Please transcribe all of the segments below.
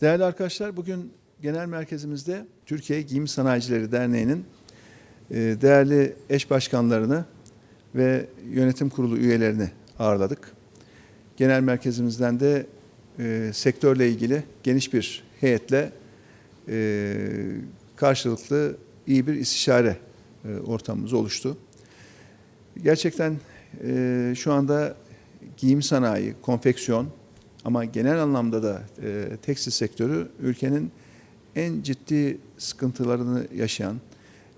Değerli arkadaşlar bugün genel merkezimizde Türkiye Giyim Sanayicileri Derneği'nin e, değerli eş başkanlarını ve yönetim kurulu üyelerini ağırladık. Genel merkezimizden de e, sektörle ilgili geniş bir heyetle e, karşılıklı iyi bir istişare e, ortamımız oluştu. Gerçekten e, şu anda giyim sanayi, konfeksiyon ama genel anlamda da e, tekstil sektörü ülkenin en ciddi sıkıntılarını yaşayan,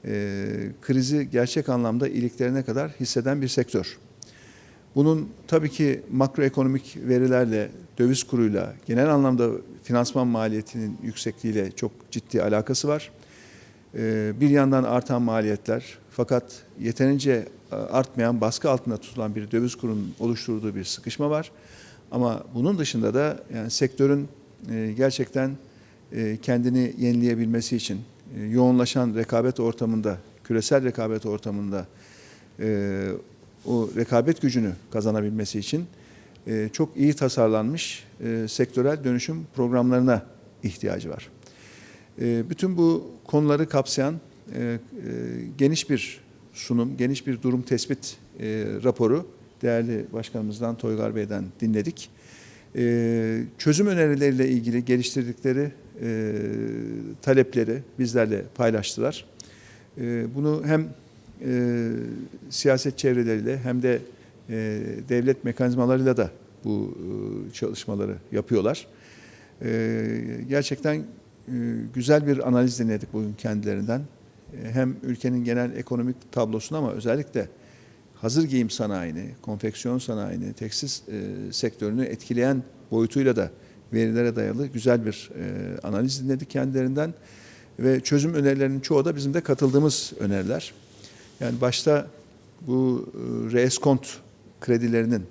e, krizi gerçek anlamda iliklerine kadar hisseden bir sektör. Bunun tabii ki makroekonomik verilerle, döviz kuruyla, genel anlamda finansman maliyetinin yüksekliğiyle çok ciddi alakası var. Ee, Bir yandan artan maliyetler fakat yeterince e, artmayan, baskı altında tutulan bir döviz kurunun oluşturduğu bir sıkışma var. Ama bunun dışında da yani sektörün e, gerçekten e, kendini yenileyebilmesi için e, yoğunlaşan rekabet ortamında, küresel rekabet ortamında o rekabet gücünü kazanabilmesi için çok iyi tasarlanmış sektörel dönüşüm programlarına ihtiyacı var. Bütün bu konuları kapsayan geniş bir sunum, geniş bir durum tespit raporu değerli başkanımızdan Toygar Bey'den dinledik. E, çözüm önerileriyle ilgili geliştirdikleri e, talepleri bizlerle paylaştılar. E, bunu hem e, siyaset çevreleriyle hem de e, devlet mekanizmalarıyla da bu çalışmaları yapıyorlar. E, gerçekten güzel bir analiz dinledik bugün kendilerinden. Hem ülkenin genel ekonomik tablosunu ama özellikle hazır giyim sanayini, konfeksiyon sanayini, tekstil e, sektörünü etkileyen boyutuyla da verilere dayalı güzel bir e, analiz dinledik kendilerinden ve çözüm önerilerinin çoğu da bizim de katıldığımız öneriler. Yani başta bu e, reeskont kredilerinin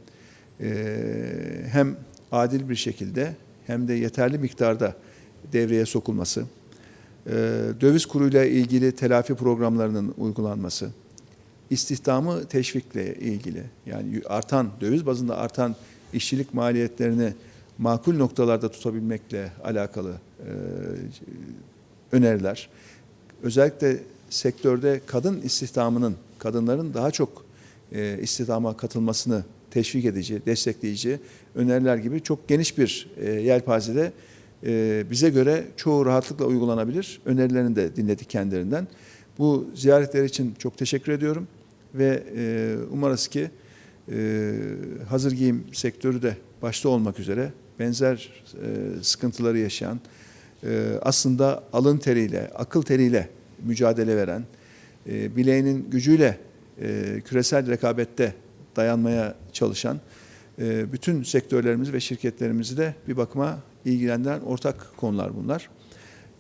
e, hem adil bir şekilde hem de yeterli miktarda devreye sokulması, e, döviz kuruyla ilgili telafi programlarının uygulanması, istihdamı teşvikle ilgili yani artan döviz bazında artan işçilik maliyetlerini makul noktalarda tutabilmekle alakalı e, öneriler. Özellikle sektörde kadın istihdamının, kadınların daha çok e, istihdama katılmasını teşvik edici, destekleyici öneriler gibi çok geniş bir e, yelpazede e, bize göre çoğu rahatlıkla uygulanabilir önerilerini de dinledik kendilerinden. Bu ziyaretler için çok teşekkür ediyorum ve e, umarız ki e, hazır giyim sektörü de başta olmak üzere benzer e, sıkıntıları yaşayan, e, aslında alın teriyle, akıl teriyle mücadele veren, e, bileğinin gücüyle e, küresel rekabette dayanmaya çalışan e, bütün sektörlerimizi ve şirketlerimizi de bir bakıma ilgilendiren ortak konular bunlar.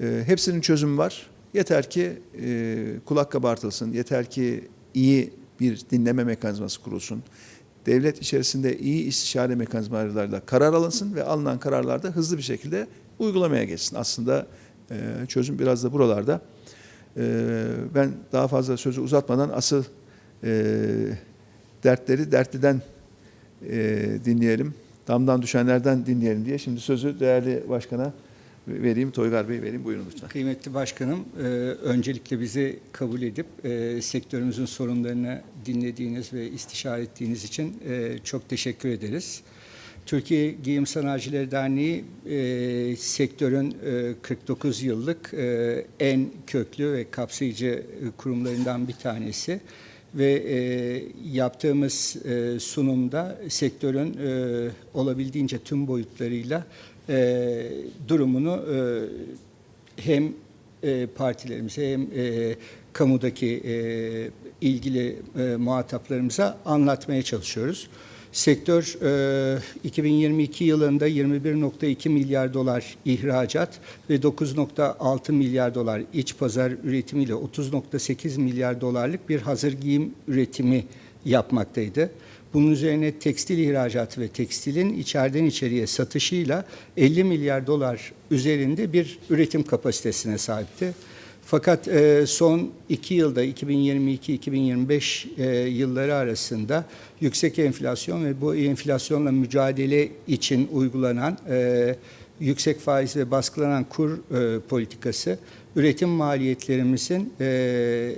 E, hepsinin çözümü var. Yeter ki e, kulak kabartılsın, yeter ki iyi bir dinleme mekanizması kurulsun. Devlet içerisinde iyi istişare mekanizmalarıyla karar alınsın ve alınan kararlarda hızlı bir şekilde uygulamaya geçsin. Aslında e, çözüm biraz da buralarda. E, ben daha fazla sözü uzatmadan asıl e, dertleri dertliden dinleyelim. Damdan düşenlerden dinleyelim diye. Şimdi sözü değerli başkana vereyim. Toygar Bey vereyim. Buyurun lütfen. Kıymetli başkanım, e, öncelikle bizi kabul edip e, sektörümüzün sorunlarını dinlediğiniz ve istişare ettiğiniz için e, çok teşekkür ederiz. Türkiye Giyim Sanayicileri Derneği e, sektörün e, 49 yıllık e, en köklü ve kapsayıcı e, kurumlarından bir tanesi ve e, yaptığımız e, sunumda sektörün e, olabildiğince tüm boyutlarıyla e, durumunu e, hem e, partilerimize hem e, kamudaki e, ilgili e, muhataplarımıza anlatmaya çalışıyoruz. Sektör e, 2022 yılında 21.2 milyar dolar ihracat ve 9.6 milyar dolar iç pazar üretimiyle 30.8 milyar dolarlık bir hazır giyim üretimi yapmaktaydı. Bunun üzerine tekstil ihracatı ve tekstilin içeriden içeriye satışıyla 50 milyar dolar üzerinde bir üretim kapasitesine sahipti. Fakat e, son iki yılda 2022-2025 e, yılları arasında yüksek enflasyon ve bu enflasyonla mücadele için uygulanan e, yüksek faiz ve baskılanan kur e, politikası üretim maliyetlerimizin e,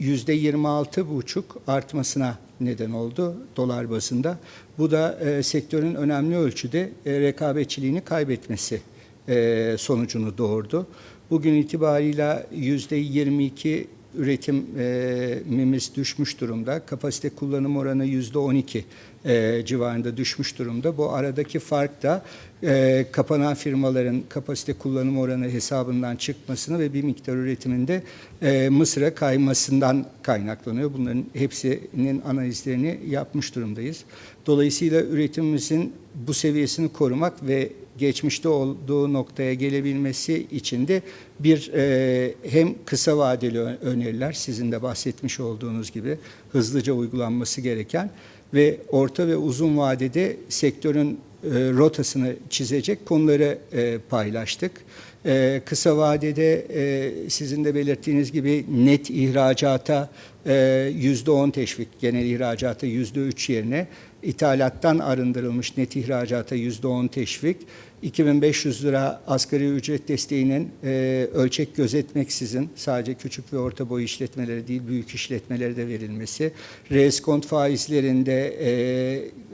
%26,5 artmasına neden oldu dolar bazında. Bu da e, sektörün önemli ölçüde e, rekabetçiliğini kaybetmesi e, sonucunu doğurdu. Bugün itibarıyla %22 üretimimiz düşmüş durumda. Kapasite kullanım oranı %12 e, civarında düşmüş durumda. Bu aradaki fark da e, kapanan firmaların kapasite kullanım oranı hesabından çıkmasını ve bir miktar üretiminde e, Mısır'a kaymasından kaynaklanıyor. Bunların hepsinin analizlerini yapmış durumdayız. Dolayısıyla üretimimizin bu seviyesini korumak ve geçmişte olduğu noktaya gelebilmesi için de bir e, hem kısa vadeli öneriler sizin de bahsetmiş olduğunuz gibi hızlıca uygulanması gereken ve orta ve uzun vadede sektörün e, rotasını çizecek konuları e, paylaştık. E, kısa vadede e, sizin de belirttiğiniz gibi net ihracata e, %10 teşvik, genel ihracata %3 yerine ithalattan arındırılmış net ihracata %10 teşvik, 2500 lira asgari ücret desteğinin e, ölçek gözetmeksizin sadece küçük ve orta boy işletmelere değil büyük işletmelere de verilmesi, reskont faizlerinde e,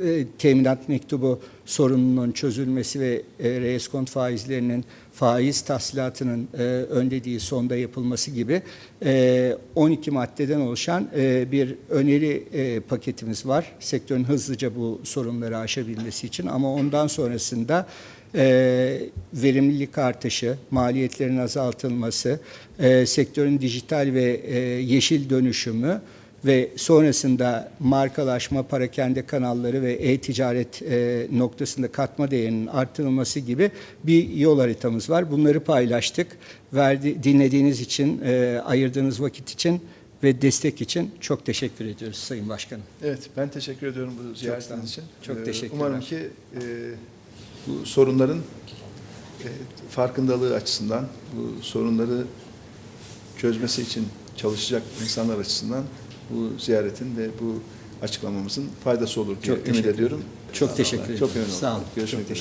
e, teminat mektubu sorununun çözülmesi ve e, reskont faizlerinin faiz tahsilatının e, önlediği sonda yapılması gibi e, 12 maddeden oluşan e, bir öneri e, paketimiz var. Sektörün hızlıca bu sorunları aşabilmesi için ama ondan sonrasında e, verimlilik artışı, maliyetlerin azaltılması, e, sektörün dijital ve e, yeşil dönüşümü ve sonrasında markalaşma, parakende kanalları ve e-ticaret e, noktasında katma değerinin artırılması gibi bir yol haritamız var. Bunları paylaştık. Verdi, dinlediğiniz için, e, ayırdığınız vakit için ve destek için çok teşekkür ediyoruz Sayın Başkanım. Evet, ben teşekkür ediyorum bu ziyaretiniz için. Çok Ee, teşekkürler. Umarım ki e, bu sorunların e, farkındalığı açısından, bu sorunları çözmesi için çalışacak insanlar açısından bu ziyaretin ve bu açıklamamızın faydası olur diye Çok ümit ediyorum. Çok teşekkür ederim. Çok memnun oldum. Sağ olun. Görüşmek üzere.